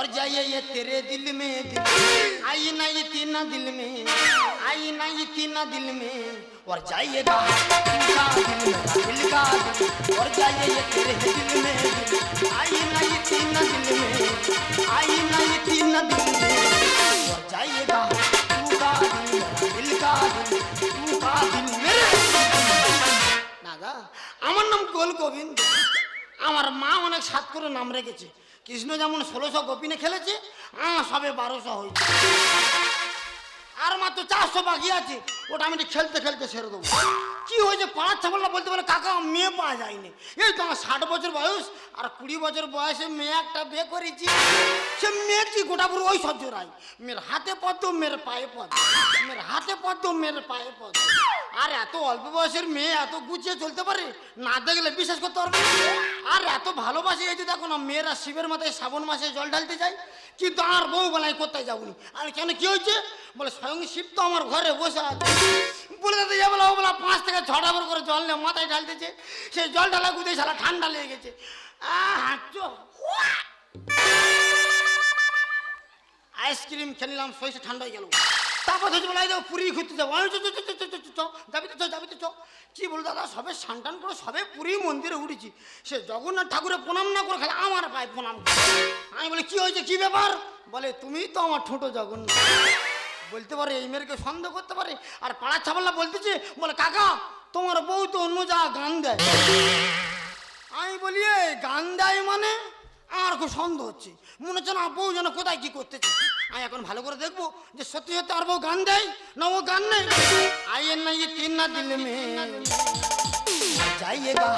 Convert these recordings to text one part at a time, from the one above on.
और जाइए ये तेरे दिल में दिल आई ना ये तीना दिल में आई ना ये तीना दिल में और जाइएगा तीना दिल मेरा दिल का दिल और जाइए ये तेरे दिल में दिल आई ना ये तीना दिल में आई ना ये तीना दिल में और जाइएगा तू का दिल मेरा दिल का दिल तू का दिल मेरे দাদা আমার নাম গোল গোবিন্দ আমার মা অনেক সাত করে নাম রেখেছে কৃষ্ণ যেমন ষোলোশো গোপিনে খেলেছে সবে বারোশো হয়েছে। আর মাত্র চারশো বাকি আছে, ওটা আমি খেলতে খেলতে ছেড়ে দেবো। কি হয়েছে? পাঁচ ছাপাল্লা বলতে বলে কাকা মেয়ে পাওয়া যায়নি। এই তো আমার ষাট বছর বয়স, আর কুড়ি বছর বয়সে মেয়ে একটা বিয়ে করেছি। সে মেয়ের কি গোটা পুরো ওই সহ্য রায়? মেয়ের হাতে পদ্ম, মেয়ের পায়ে পদ্ম। মেয়ের হাতে পদ্ম, মেয়ের পায়ে পদ্ম। আর এত অল্প বয়সের মেয়ে এত গুছিয়ে চলতে পারে? না দেখলে বিশ্বাস করতে পারবে। আর এত ভালোবাসে এই যে দেখো না, মেয়েরা শিবের মাথায় শ্রাবণ মাসে জল ঢালতে যায়, কিন্তু আমার বউ বেলায় কোথায় যাবনি? আর কেন কি হয়েছে? বলে, স্বয়ং শিব তো আমার ঘরে বসে আছে। বলে দিতে যাব বলা পাঁচ থেকে ছটা বার করে জল নিয়ে মাথায় ঢালতেছে সেই জল ঢালা গুদে সালা ঠান্ডা লেগে গেছে। আইসক্রিম খেলাম সইসে ঠান্ডা হয়ে গেল। তারপর ধরছি বলে ঘুরতে যাব। যাবি তো যাবি তো কি বল দাদা? সবে সান্টান করে সবে পুরী মন্দিরে উঠেছি। সে জগন্নাথ ঠাকুরের প্রণাম না করে খালি আমার পায়ে প্রণাম আমি বলি, কি হয়েছে? কি ব্যাপার? বলে, তুমি তো আমার ছোট জগন্নাথ। বলতে পারে, এই মেয়েকে সন্দেহ করতে পারে? আর পাড়ার ছাপাল্লা বলতেছে, বলে, কাকা, তোমার বউ তো অন্য যা গান দেয়। আমি বলি গান দেয় মানে? আমার খুব সন্দেহ হচ্ছে। মনে হচ্ছে না বউ যেন কোথায় কী করতেছে। আমি এখন ভালো করে দেখব যে সত্যি সত্যি আর বউ গান দেয় না ও গান নেই না ইয়ে তিন না দিলে মেয়ে। যাইয়েগা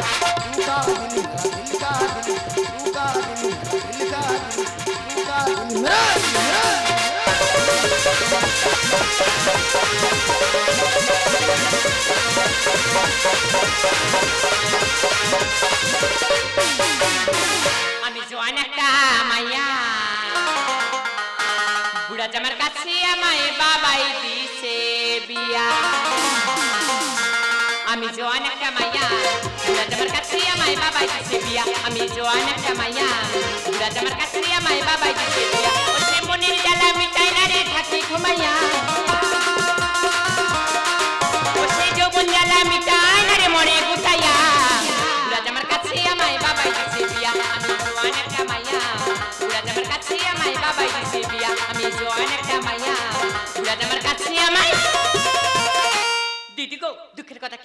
আমি জোয়ান একটা মাইয়া বুড়া জামার কাছে আমায় বাবাই দিছে বিয়া আমি জোয়ান একটা মাইয়া বুড়া জামার কাছে আমায় বাবাই দিছে বিয়া ও সে মনের জ্বালা মিটাই না রে থাকি ঘুমাইয়া ও সে যৌবন জ্বালা মিটাই না রে মরে গুটাইয়া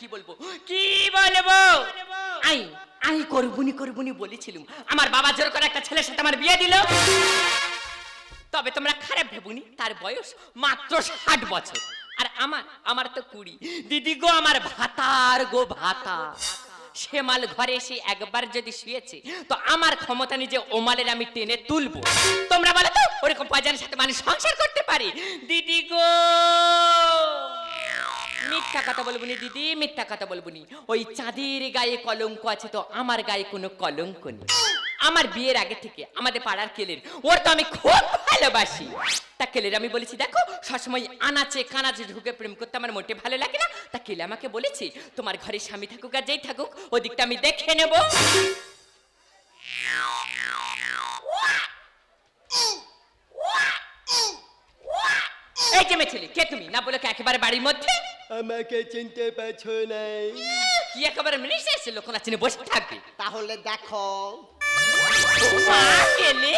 কি বলব? কি বলব? আই আই করবুনি করবুনি বলেছিলুম। আমার বাবা জোর করে একটা ছেলের সাথে আমার বিয়ে দিল। তবে তোমরা খারাপ ভেবুনি, তার বয়স মাত্র ষাট বছর। আর আমার আমার তো কুড়ি। দিদি গো, আমার ভাতার গো ভাতা। সে মাল ঘরে এসে একবার যদি শুয়েছে, তো আমার ক্ষমতা নিজে ওমালের আমি টেনে তুলবো। তোমরা বলো তো, ওরকম বাজারের সাথে মানুষ সংসার করতে পারে? দিদি গো! মিথ্যা কথা বলবনি দিদি, মিথ্যা কথা বলবনি ওই চাঁদের গায়ে কলঙ্ক আছে তো, আমার গায়ে কোনো কলঙ্ক নেই। আমার বিয়ের আগে থেকে আমাদের পাড়ার কেলের, ওর তো আমি খুব ভালোবাসি। তা কেলের আমি বলেছি, দেখো, সবসময় আনাচে কানাচে ঢুকে প্রেম করতে আমার মোটে ভালো লাগে না। তা কেলে আমাকে বলেছে, তোমার ঘরে স্বামী থাকুক আর যেই থাকুক, ওদিকটা আমি দেখে নেব। এই যে মেয়ে ছেলে, কে তুমি? না বলে কি একেবারে বাড়ির মধ্যে? আমাকে চিনতে পারছ নাই কি একেবারে মিনিস্টার এসে লোক না চিনে বসে থাকবে। তাহলে দেখো। কেলে।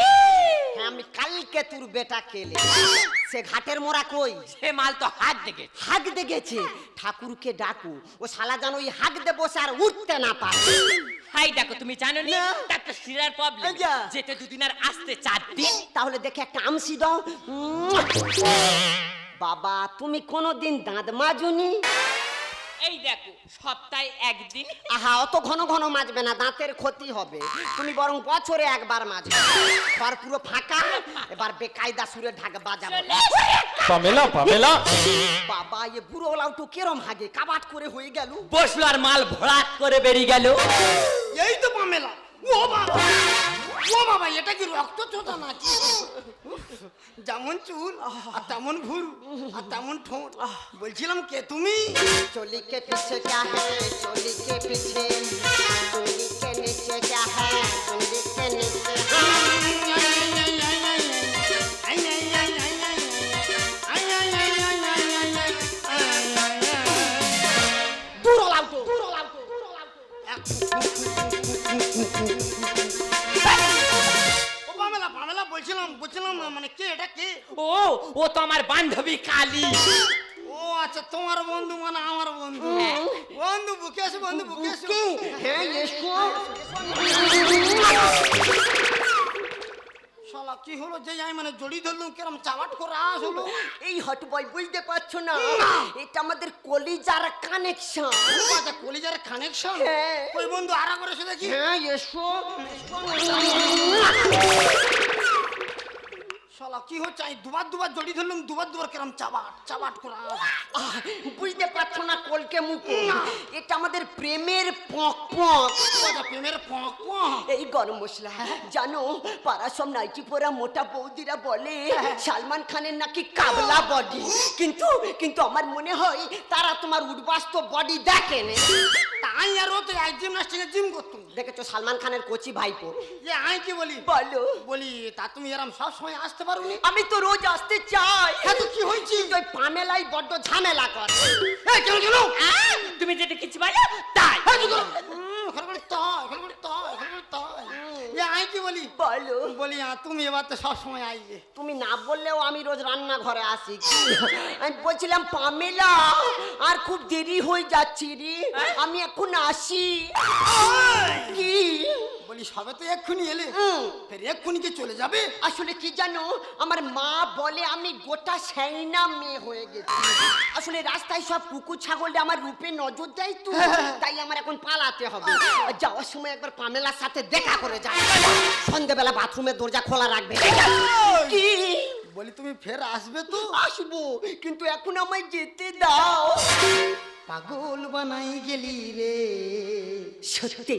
হ্যাঁ আমি কালকে তোর বেটা কেলে। সে ঘাটের মোড়া কই? সে মাল তো হাত দেখে। হাগ ঠাকুরকে ডাকু। ও শালা যেন ওই হাগ দে বসে আর উঠতে না পারে। হাই দেখো তুমি জানো নি? না। তার তো শিরার প্রবলেম আচ্ছা। যেতে দুদিন আর আসতে চার দিন। তাহলে দেখে একটা আমসি দাও। উম। বাবা তুমি কোনোদিন দাঁত মাজুনি? এই দেখো সপ্তাহে একদিন। আহা অত ঘন ঘন মাজবে না দাঁতের ক্ষতি হবে। তুমি বরং বছরে একবার মাজবে। ঘর পুরো ফাঁকা এবার বেকায়দা সুরে ঢাক বাজাবো। Pamela Pamela. বাবা এ বুড়ো লাউটু কেরম হাগে কাবাট করে হয়ে গেল। বসল আর মাল ভরাট করে বেরিয়ে গেল। এই তো পামেলা ও বাবা। ও বাবা এটা কি রক্ত চোদা নাকি যেমন চুল আর তেমন ভুরু আর তেমন ঠোঁট। বলছিলাম কে তুমি? চলি পিছে ক্যা হ্যায় চলি কে পিছে চলি কে নিচে ক্যা হ্যায় চলি নিচে Thank you. বলছিলাম বুঝলাম না মানে কে এটা কে? ও ও তো আমার বান্ধবী কালী। ও আচ্ছা তোমার বন্ধু মানে আমার বন্ধু। হ্যাঁ। বন্ধু বুকেশ বন্ধু বুকেশ। হ্যাঁ এসকো শালা কি হলো যে আমি মানে জড়ি ধরলাম কিরম চাবাট করে আস হলো? এই হট বয় বুঝতে পারছ না? এটা আমাদের কলিজার কানেকশন আচ্ছা কলিজার কানেকশন হ্যাঁ। ওই বন্ধু আরা করে শুনেছি দেখি। হ্যাঁ এসো। শালা কি হচ্ছে? আমি দুবার দুবার জড়ি ধরলুম দুবার দুবার কেরম চাবাট চাবাট করে বুঝতে পারছ না কলকে মুখে। এটা আমাদের প্রেমের পক পক প্রেমের পক পক এই গরম মশলা জানো পাড়া সব নাইটি পরা মোটা বৌদিরা বলে সালমান খানের নাকি কাবলা বডি কিন্তু কিন্তু আমার মনে হয় তারা তোমার উদ্বাস্ত বডি দেখেন তাই আর ও তো এক জিমনাস্টিকে জিম করতুম দেখেছ সালমান খানের কচি ভাইপো? যে আমি কি বলি? বলো। বলি তা তুমি এরম সব সময় আসতে পারোনি আমি তো রোজ আসতে চাই। হ্যাঁ তো কি হয়েছে? ওই পামেলাই বড্ড ঝামেলা করে। এই কেন কেন? তুমি যেটা কিছু ভাই তাই হুম, ওখানে করে তাই, ওখানে করে তাই, ওখানে করে তাই। যে আমি কি বলি? বলো। বলি আ, তুমি এবার তো সব সময় আইবে তুমি না বললেও আমি রোজ রান্না ঘরে আসি আমি বলছিলাম পামেলা আর খুব দেরি হয়ে যাচ্ছি রে। আমি এখন আসি। কি? বলি সবে তো এক্ষুনি এলে। ফের এক্ষুনি কি চলে যাবে? আসলে কি জানো আমার মা বলে আমি গোটা সাইনা মেয়ে হয়ে গেছি। আসলে রাস্তায় সব কুকুর ছাগল আমার রূপে নজর দেয় তো তাই আমার এখন পালাতে হবে। যাওয়ার সময় একবার পামেলার সাথে দেখা করে যাই। সন্ধেবেলা বাথরুমের দরজা খোলা রাখবে। কি? বলি তুমি ফের আসবে তো? আসব কিন্তু এখন আমায় যেতে দাও। পাগল বানাই গেলি রে। সত্যি?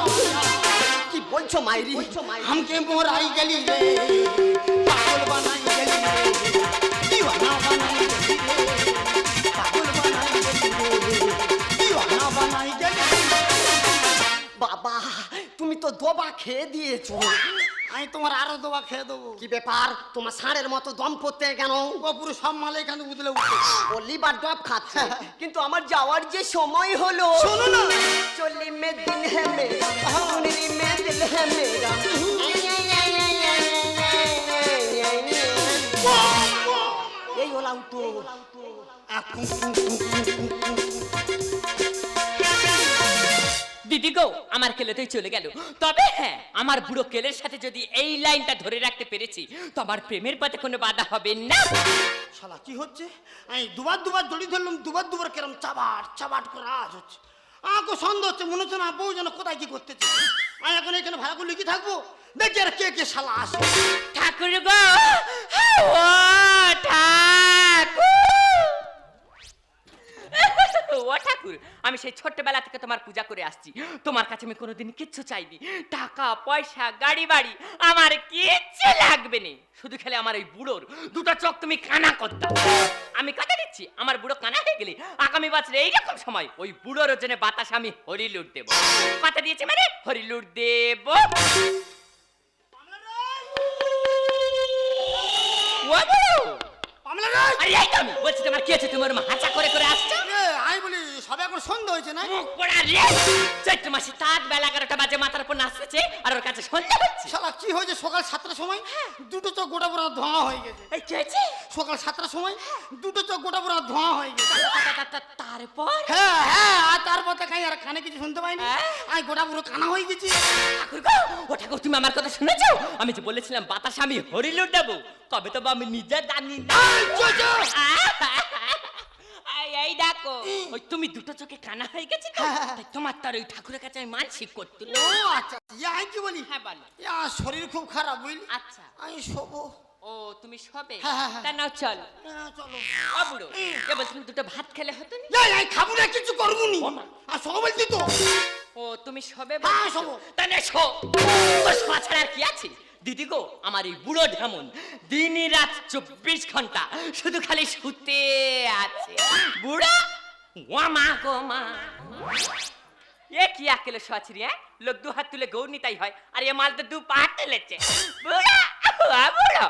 বলছো মাইরি हमके मोराई गली रे पागल बनाई गली रे दीवाना बनाई गली रे বাবা তুমি তো দোবা খেয়ে দিয়েছ। আমি তোমার আরও দোয়া খেয়ে দেবো। কি ব্যাপার? তোমার ষাঁড়ের মতো দম পড়তে কেন? পুরো সব মালে এখানে উদলে উঠে ও লিভার ডব খাচ্ছে। কিন্তু আমার যাওয়ার যে সময় হলো শোনো না। চলি মে দিন হে সুনরি মে দিল হে মেরা এই ওলা উঠো দিদি গো আমার কেলে তুই চলে গেল। তবে হ্যাঁ আমার বুড়ো কেলের সাথে যদি এই লাইনটা ধরে রাখতে পেরেছি তো আমার প্রেমের পথে কোনো বাধা হবে না। শালা কি হচ্ছে? আমি দুবার দুবার দড়ি ধরলাম দুবার দুবার কেরম চাবাট চাবাট করে আজ হচ্ছে। আমাকে সন্দেহ হচ্ছে মনে হচ্ছে না বউ যেন কোথায় কি করতেছে। আমি এখন এখানে ভাড়া করে লিখে থাকব? দেখি আর কে কে শালা আসে ঠাকুর গো ঠাকুর! ঠাকুর, আমি সেই ছোট্টবেলা থেকে তোমার পূজা করে আসছি। তোমার কাছে আমি কোনোদিন কিচ্ছু চাইনি। টাকা, পয়সা, গাড়ি বাড়ি, আমার কিচ্ছু লাগবে না। শুধু খেলে আমার ওই বুড়োর দুটো চোখ তুমি কানা করতে। আমি কথা দিচ্ছি, আমার বুড়ো কানা হয়ে গেলে আগামী বছর এইরকম সময় ওই বুড়োর জন্য বাতাস আমি হরিলুট দেব। কথা দিয়েছি মানে হরিলুট দেব। ও বুড়ো! পামলা রে! আরে এই তো! আমি বলছি তোমার কি আছে তোমার হাঁচা করে করে আসছো? আমি বলি সবে এখন সন্ধ্যা হয়েছে না মুখ পোড়া রে! চৈত্র মাসে তাঁত বেলা এগারোটা বাজে মাথার উপর নাচতেছে আর ওর কাছে সন্ধ্যা হচ্ছে। শালা কি হয়েছে? সকাল সাতটার সময় দুটো চোখ গোটা পুরো ধোঁয়া হয়ে গেছে। এই কি হয়েছে? সকাল সাতটার সময় দুটো চোখ গোটা পুরো ধোঁয়া হয়ে গেছে। তারপর? হ্যাঁ হ্যাঁ আর তারপর তো খাই আর কানে কিছু শুনতে পাইনি। হ্যাঁ? আমি গোটা পুরো কানা হয়ে গেছি। ও ঠাকুর তুমি আমার কথা শুনেছো? আমি যে বলেছিলাম বাতাস আমি হরিলুট দেবো। তবে তো আমি নিজে জানি না। দেখো ওই তুমি দুটো চোখে কানা হয়ে গেছে তো তাই তোমার তার ওই ঠাকুরের কাছে আমি মানসিক করতে ও আচ্ছা। ইয়ে কি বলি? হ্যাঁ বলো। ইয়া শরীর খুব খারাপ বুঝলি? আচ্ছা। আমি শোবো। ও তুমি সবে হ্যাঁ, হ্যাঁ, হ্যাঁ। তা নাও চল। হ্যাঁ, চলো। ও বুড়ো এ বলছিলাম দুটো ভাত খেলে হতো না? এই, খাব না কিছু করব নি। আর শোবো বলছি তো। ও তুমি সবে হ্যাঁ? শোবো। তা না শো। তোর ছাড়া আর কি আছে? দিদি গো আমার এই বুড়ো ঢেমন দিন রাত চব্বিশ ঘণ্টা শুধু খালি শুতে আছে বুড়া ওয়া মা গো মা এ কি আকেলে সচরি হ্যাঁ লোক দু হাত তুলে গৌর নিতাই হয় আর এ মাল তো দু পা তুলেছে বুড়া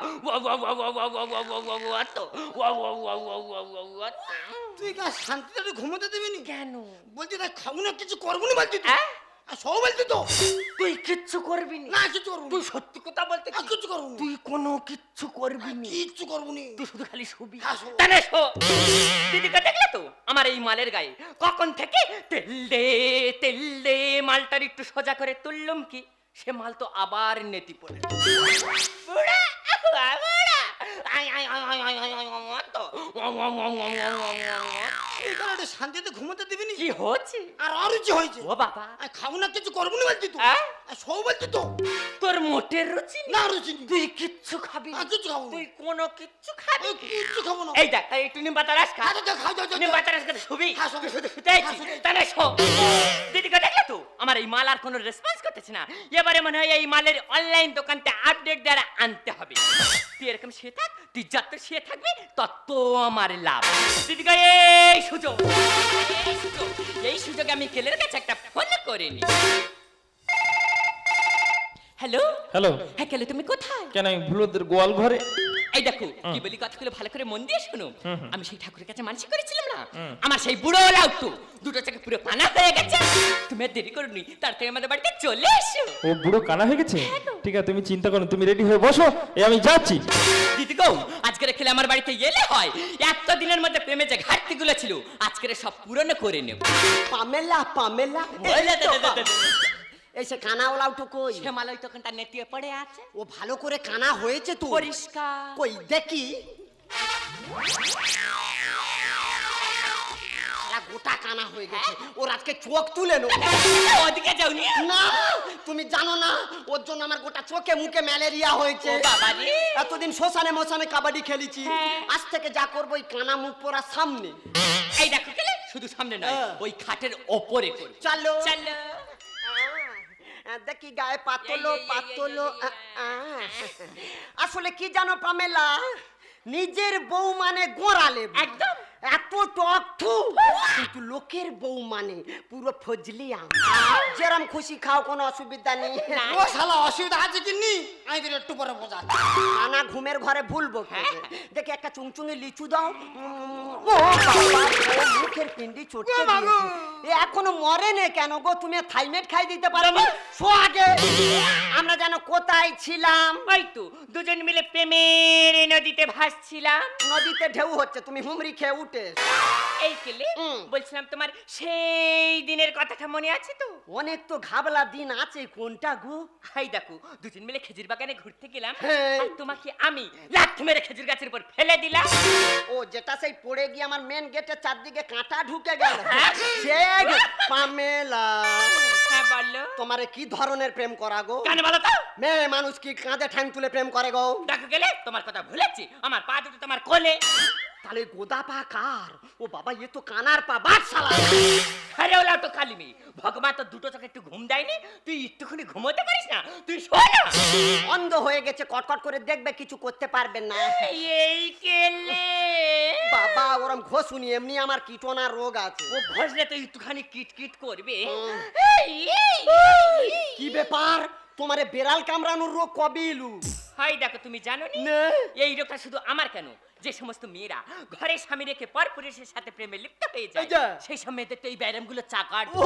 তুই শান্তিতে ঘুমোতে দেবেনি কেন বলছি না খাব না কিছু করব না বলছি হ্যাঁ সব বলছি তো তুই কিচ্ছু করবি না কিছু করব তুই সত্যি কথা বলতে কিছু করব তুই কোনো কিচ্ছু করবি না কিচ্ছু করব নি তুই শুধু খালি শুবি হ্যাঁ। তাহলে শো দিদিকে দেখলে তো আমার এই মালের গায়ে কখন থেকে তেল দে মালটার একটু সোজা করে তুললুম কি সে মাল তো আবার নেতি পড়ে বুড়া, বুড়া, বুড়া। আই, আই, আই, আই, আই, আই, আই, আই, তো। ওয়া, ওয়া, ওয়া, ওয়া, তুই কেন একটু শান্তিতে ঘুমোতে দিবি কি হচ্ছে? আর অরুচি হয়েছে? ও বাবা। খাব না কিছু করব না বলছি তো। হ্যাঁ? সব বলছি তো। তোর মোটের রুচি না? রুচি তুই কিচ্ছু খাবি না। কিছু খাব তুই কোনো কিচ্ছু খাবি কিচ্ছু খাব না। এই দেখ তাই একটু নিম পাতা রাস খা। খাও তো, খাও তো। নিম পাতা রাস খেতে শুবি। হ্যাঁ, হ্যাঁ, তাহলে শো। দিদিকে দেখলে তো? আমার এই মাল আর কোনো রেসপন্স করতেছে না। এবারে মনে হয় এই মালের অনলাইন দোকানতে আপডেট দ্বারা আনতে হবে। তুই এরকম শুয়ে থাক তুই যত শুয়ে থাকবি তত আমার লাভ। দিদিকে এই সুযোগ। এই সুযোগ এই সুযোগে আমি কেলের কাছে একটা ফোন করে নি হ্যালো হ্যালো হ্যাঁ কেলে তুমি কোথায়? কেন আমি ভুলোদের গোয়াল ঘরে? এই দেখো কি বলি কথাগুলো ভালো করে মন দিয়ে শোনো। আমি সেই ঠাকুরের কাছে মানসিক করেছিলাম না। আমার সেই বুড়ো লাউটু দুটো চোখে পুরো পানা হয়ে গেছে। আর দেরি করনি তাড়াতাড়ি আমাদের বাড়িতে চলে এসো। ও বুড়ো কানা হয়ে গেছে? ঠিক আছে তুমি চিন্তা করো তুমি রেডি হয়ে বসো এই আমি যাচ্ছি। দিদি গো আজকে খেলে আমার বাড়িতে এলে হয় এত দিনের মধ্যে প্রেমে যে ঘাটতি গুলো ছিল আজকে সব পূরণ করে নেব। Pamela Pamela. এই সে কানাওয়ালা উঠো কই? হেমালয় তখনটা নেতিয়ে পড়ে আছে। ও ভালো করে কানা হয়েছে তো। পরিষ্কার। কই দেখি। গোটা কানা হয়ে গেছে। ওর আজকে চোখ তুলে নো ওদিকে যাওনি না। তুমি জানো না ওর জন্য আমার গোটা চোখে মুখে ম্যালেরিয়া হয়েছে। এতদিন শ্মশানে মশানে কাবাডি খেলেছি। হ্যাঁ। আজ থেকে যা করব ওই কানা মুখ পড়া সামনে। এই দেখো শুধু সামনে নয় হ্যাঁ। ওই খাটের ওপরে চলো। চলো। দেখি গায়ে পাতলো এই, পাতলো এই, আহ, আহ। আসলে কি জানো পামেলা? নিজের বউ মানে গোড়ালে একদম। এত টক থু। কিন্তু লোকের বউ মানে পুরো ফজলি আম। যেরম খুশি খাও কোনো অসুবিধা নেই। ও শালা অসুবিধা আছে কি নি? আমি তোর একটু পরে বোঝা নানা ঘুমের ঘরে ভুলবো দেখে। দেখি একটা চুংচুঙে লিচু দাও। ও বাবা, ও মুখের পিন্ডি চটকে দিয়েছে। এখনও মরেনে কেন গো? তুমি থাইমেট খাই দিতে পারো না। শো আগে। আমরা যেন কোথায় ছিলাম? ওই তো দুজন মিলে প্রেমের এই নদীতে ভাসছিলাম। নদীতে ঢেউ হচ্ছে তুমি হুমরি খেয়ে উঠে এই কেলে হুম। বলছিলাম তোমার সেই দিনের কথাটা মনে আছে তো? অনেক তো ঘাবলা দিন আছে কোনটা গো? হাই দেখো দুজন মিলে খেজুর বাগানে ঘুরতে গেলাম। হ্যাঁ। আর তোমাকে আমি লাথি মেরে খেজুর গাছের উপর ফেলে দিলাম। ও যেটা সেই পড়ে গিয়ে আমার মেন গেটের চারদিকে কাঁটা ঢুকে গেল। হ্যাঁ। সে পামেলা। হ্যাঁ বলল তোমারে কি ধরনের প্রেম করা গো? কেন বলো তো। মেয়ে মানুষ কি কাঁধে ঠ্যাং তুলে প্রেম করে গো? দেখো গেলে তোমার কথা ভুলেছি। আমার পা দুটো তোমার কোলে। তাহলে গোদা পা কার ও বাবা এ তো কানার পা বাদ শালা। আরে ওলা তো কালি মেয়ে ভগবান তো দুটো চোখে একটু ঘুম দেয়নি। তুই একটুখানি ঘুমোতে পারিস না? তুই শো না। অন্ধ হয়ে গেছে কটকট করে দেখবে কিছু করতে পারবেন না। এই কেলে। বাবা ওরম ঘষুনি এমনি আমার কিটোনা রোগ আছে। ও ঘষলে তো একটুখানি কিট কিট করবে। কি ব্যাপার? তোমারে বেড়াল কামড়ানোর রোগ কবে এলু? হাই দেখো তুমি জানো না। এই রোগটা শুধু আমার কেন? যে সমস্ত মেয়েরা ঘরে স্বামী রেখে পর পুরুষের সাথে প্রেমে লিপ্ত হয়ে যায় সেই সব মেয়েদের তো এই ব্যায়ামগুলো চাকার। ও।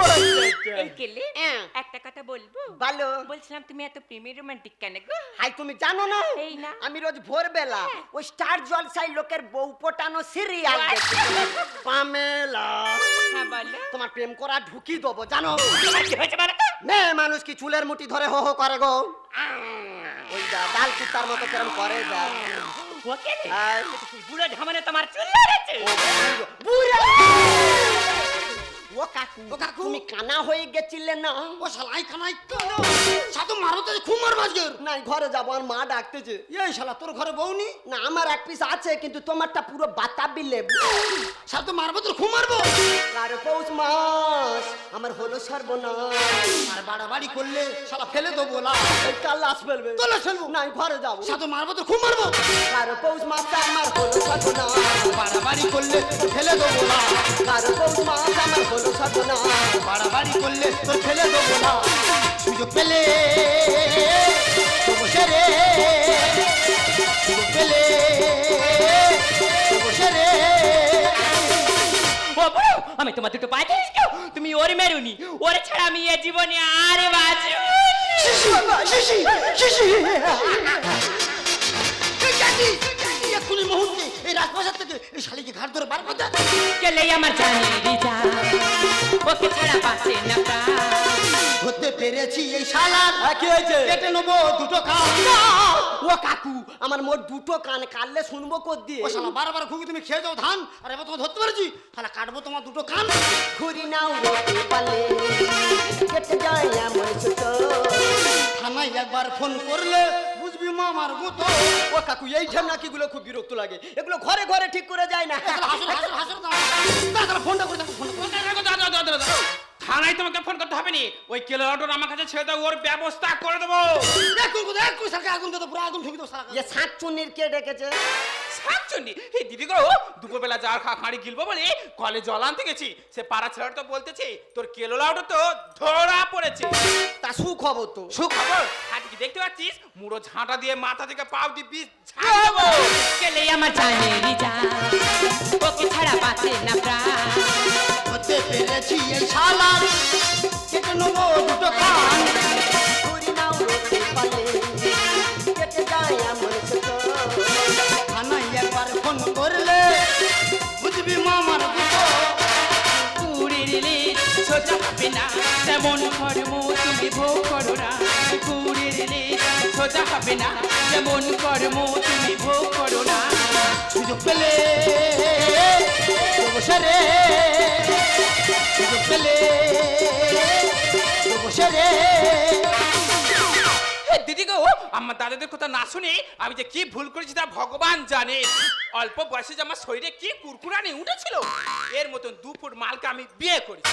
এই কেলে হ্যাঁ। একটা কথা বলব? বলো। বলছিলাম তুমি এত প্রেমে রোমান্টিক কেন গো? হাই তুমি জানো না? এই না। আমি রোজ ভোরবেলা ওই স্টার জলসাই লোকের বউ পটানো সিরিয়াল? দেখি পামেলা। হ্যাঁ তোমার প্রেম করা ঢুকি দেবো জানো? মেয়ে মানুষ কি চুলের মুঠি ধরে হো হো করে গো? ওই যা ডাল কুত্তার মতো কেরম করে যা। ওকে বুড়ো ঢামানে তোমার চুল লেগেছে বুড়ো! ও কাকু ও কাকু। তুমি কানা হয়ে গেছিলে না? ও শালাই কানাই কেন? সাধু মারো তো খুব মারবো আজকের না ঘরে যাব আর মা ডাকতেছে। এই শালা তোর ঘরে বউনি? না আমার এক পিস আছে কিন্তু তোমারটা পুরো বাতাবি লেবু। সাধু মারবো তোর খুব মারবো? কার পৌষ মাস আমার হলো সর্বনাশ। আর বাড়াবাড়ি করলে শালা ফেলে দেবো লা এই কাল লাশ ফেলবে। তোলে ফেলব? না ঘরে যাব। সাধু মারবো তোর খুব মারবো? কার পৌষ মাস আমার হলো সর্বনাশ। বাড়াবাড়ি করলে ফেলে দেবো লা কার পৌষ মাস আমার হলো সর্বনাশ বাড়াবাড়ি করলে তোর ফেলে দেবো না। সুযোগ পেলে তো সুযোগ তো আমি তোমার দুটো ধরেছি তুমি ওর মেরুনি। ওর ছাড়া আমি এ জীবনে আর বাঁচব শিশি শিশি এক্ষুনি মুহূর্তে এই রাজপ্রাসাদ থেকে এই শালিকে ঘাট ধরে বার করে দে। গেলে আমার জানি রিজা ওকে ছাড়া বাঁচে না ধরতে পেরেছি এই শালার কি হয়েছে? কেটে নেব দুটো খাও ও কাকু আমার মোট দুটো কান কানলে শুনব কর দিয়ে? ও শালা বারবার খুবই তুমি খেয়ে যাও ধান। আর এবার তোমাকে ধরতে পেরেছি। তাহলে কাটবো তোমার দুটো কান। ঘুরি নাও পালে কেটে যায় এমন সুতো থানায় একবার ফোন করলে গুতো। ও কাকু এই ঝামনাকি গুলো খুব বিরক্ত লাগে। এগুলো ঘরে ঘরে ঠিক করে যায় না। ফোনটা করে থানায় তোমাকে ফোন করতে হবে নি? ওই কেলার অটোর আমার কাছে ছেড়ে দাও ওর ব্যবস্থা করে দেবো। আগুন দেবো পুরো আগুন ঢুকে দেবো সারা এ সাত চুন্নির কে ডেকেছে? শাকচুন্নি এই দিদি গো দুপুরবেলা যাওয়ার খা খাঁড়ি গিলবো বলে কলে জল আনতে গেছি সে পাড়া ছেলেটা তো বলতেছে তোর কেলো লাউটা তো ধরা পড়েছে। তা সুখবর তো। সুখবর? হাতি কি দেখতে পাচ্ছিস মুড়ো ঝাঁটা দিয়ে মাথা থেকে পাও দিয়ে বিষ ঝাঁট গেলে আমার জানি রিজা ওকে ছাড়া বাঁচে না প্রাণ। হতে পেরেছি এই সোজা হবে না তেমন কর্ম তুমি ভোগ করো না সুযোগ পেলে তো রে সুযোগ পেলে তো রে দিদি গো আমার দাদাদের কথা না শুনে আমি যে কি ভুল করেছি তা ভগবান জানে অল্প বয়সে যে আমার শরীরে কি কুরকুরানি উঠেছিল এর মতন দু ফুট মালকে আমি বিয়ে করেছি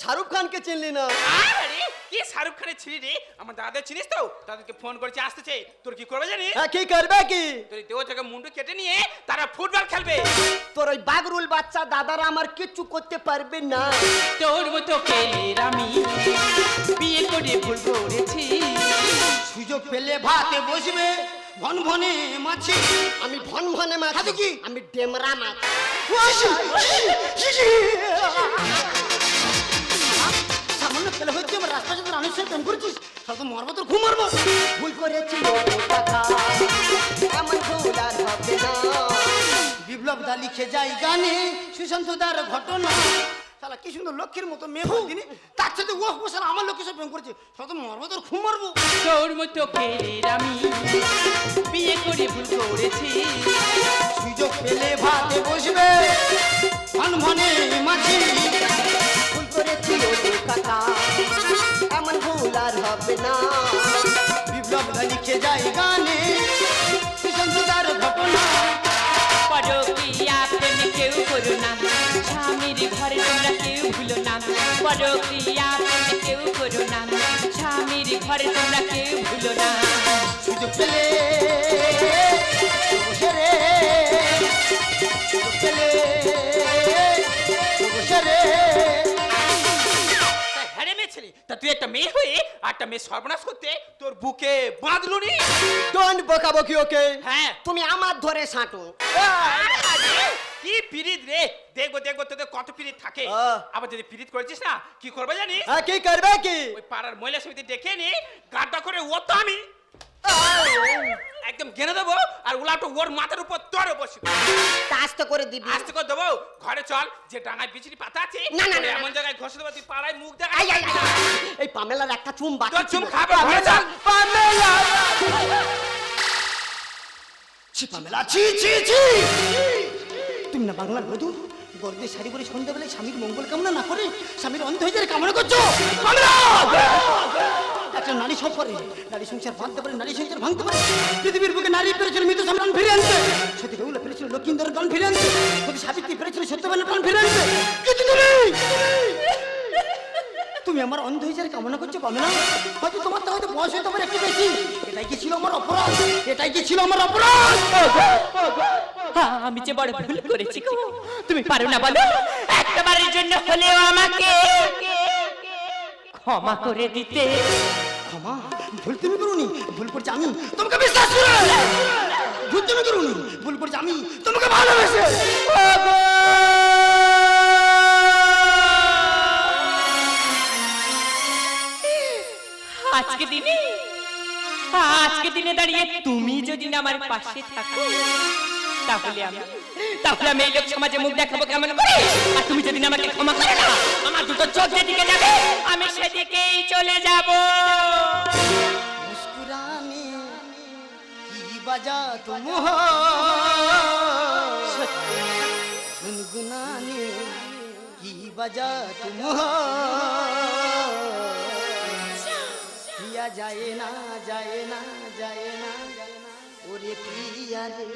শাহরুখ খানকে চিনলি না আরে কি শাহরুখ খানের ছিলি রে? আমার দাদা চিনিস তো? তাদেরকে ফোন করেছি আসতেছে। তোর কি করবে জানিস? হ্যাঁ, কি করবে কি? তোর দেহ থেকে মুন্ডু কেটে নিয়ে তারা ফুটবল খেলবে। তোর ওই বাগরুল বাচ্চা দাদারা আমার কিচ্ছু করতে পারবে না। তোর মতো কেলের আমি বিয়ে করে ভুল করেছি। সুযোগ পেলে ভাতে বসবে ভন ভনে মাছি। আমি ভন ভনে মাছ কি? আমি ডেমরা মাছ। পেলে হচ্ছে আমার রাস্তা সাথে রানের সাথে প্রেম করেছিস তাহলে তো মরবো তোর ঘুম মারবো। ভুল করেছি বিপ্লব দা লিখে যায় গানে সুশান্ত দার ঘটনা। শালা কি সুন্দর লক্ষ্মীর মতো মেয়ে তিনি তার সাথে ও বসার আমার লোকের সাথে প্রেম করেছে তাহলে তো মরবো তোর ঘুম মারবো। তোর মতো কেলের আমি বিয়ে করে ভুল করেছি। সুযোগ পেলে ভাতে বসবে ভনে মাছি ভুল করেছি ও কথা এমন ভুল আর হবে না। বিপ্লব লিখে যায় গানে সুশান্ত দার ঘটনা। পরকিয়া প্রেমে কেউ করো না, স্বামীর ঘরে তোমরা কেউ ভুলো না। পরকিয়া প্রেমে কেউ করো না, স্বামীর ঘরে তোমরা তুই একটা মেয়ে হয়ে একটা মেয়ে সর্বনাশ করতে তোর বুকে বাঁধলো নি? ডোন্ট বকাবকি ওকে। হ্যাঁ। তুমি আমার ধরে সাঁটো। কি পিরিত রে? দেখব দেখব তোদের কত পিরিত থাকে। আবার যদি পিরিত করেছিস না কি করবে জানিস? কি করবে কি? ওই পাড়ার মহিলা সমিতি ডেকে নি গাড্ডা করে ও তো আমি। একদম গেনে দেবো আর উলাটো ওর মাথার উপর তোরে বসি আস্তে করে দিবি। আস্তে করে দেবো। ঘরে চল যে ডাঙায় বিচড়ি পাতা আছে না, না, না, এমন জায়গায় ঘষে দেবো তুই পাড়ায় মুখ দেখা। এই পামেলার একটা চুম বাকি তোর চুম ছিল। খাবে ঘরে চল। পামেলা। ছি পামেলা ছি ছি ছি। তুমি না বাংলার বধূ? গর্দে শাড়ি পরে সন্ধ্যাবেলায় স্বামীর মঙ্গল কামনা না করে স্বামীর অন্ধ হয়ে যাওয়ার কামনা করছ? কামনা! একটা নারী সব করে নারী সংসার ভাঙতে পারে, নারী সংসার ভাঙতে পারে? পৃথিবীর বুকে নারী পেরেছিল মৃত সম্রান ফিরে আনতে সত্যি বেউলা পেরেছিল লক্ষ্মীন্দর প্রাণ ফিরে আনতে সত্যি সাবিত্রী পেরেছিল সত্যবানের প্রাণ ফিরে আনতে কিন্তু তুমি আমার অন্ধ যাওয়ার কামনা করছ কামনা হয়তো তোমার তো হয়তো বয়স হতে পারে একটু বেশি। এটাই কি ছিল আমার অপরাধ? এটাই কি ছিল আমার অপরাধ? আমি যে বড় ভুল করেছি তুমি পারো না বলো? একটা বারের জন্য হলেও আমাকে ক্ষমা করে দিতে। ক্ষমা। ভুল তুমি করুনি, ভুল করছি আমি। তোমাকে বিশ্বাস করে। ভুল তুমি করুনি, ভুল করছি আমি। তোমাকে ভালোবেসে। আজকে দিনে আজকে দিনে দাঁড়িয়ে তুমি যদি আমার পাশে থাকো, তাহলে আমি তাহলে আমি এই লোক সমাজে মুখ দেখাবো কেমন করে? আর তুমি যদি আমাকে ক্ষমা করো না, আমার দুটো চোখ যেদিকে যাবে, আমি সেদিকেই চলে যাব। মুস্কুরানে, কি বাজা তুম গুনগুনানে, কি বাজা তুম পিয়া যায় না যায় না যায় না, ওরে পিয়া রে।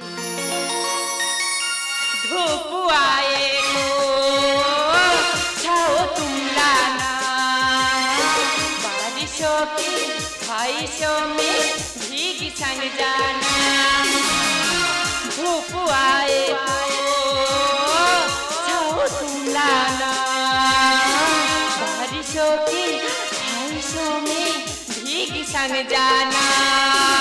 धूप आए को छाओ तुम लाना बारिशों की ख्वाहिशों में भीग संग जाना धूप आए को छाओ तुम लाना बारिशों की ख्वाहिशों में भीग संग जाना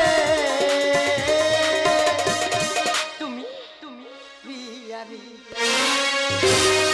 যাবে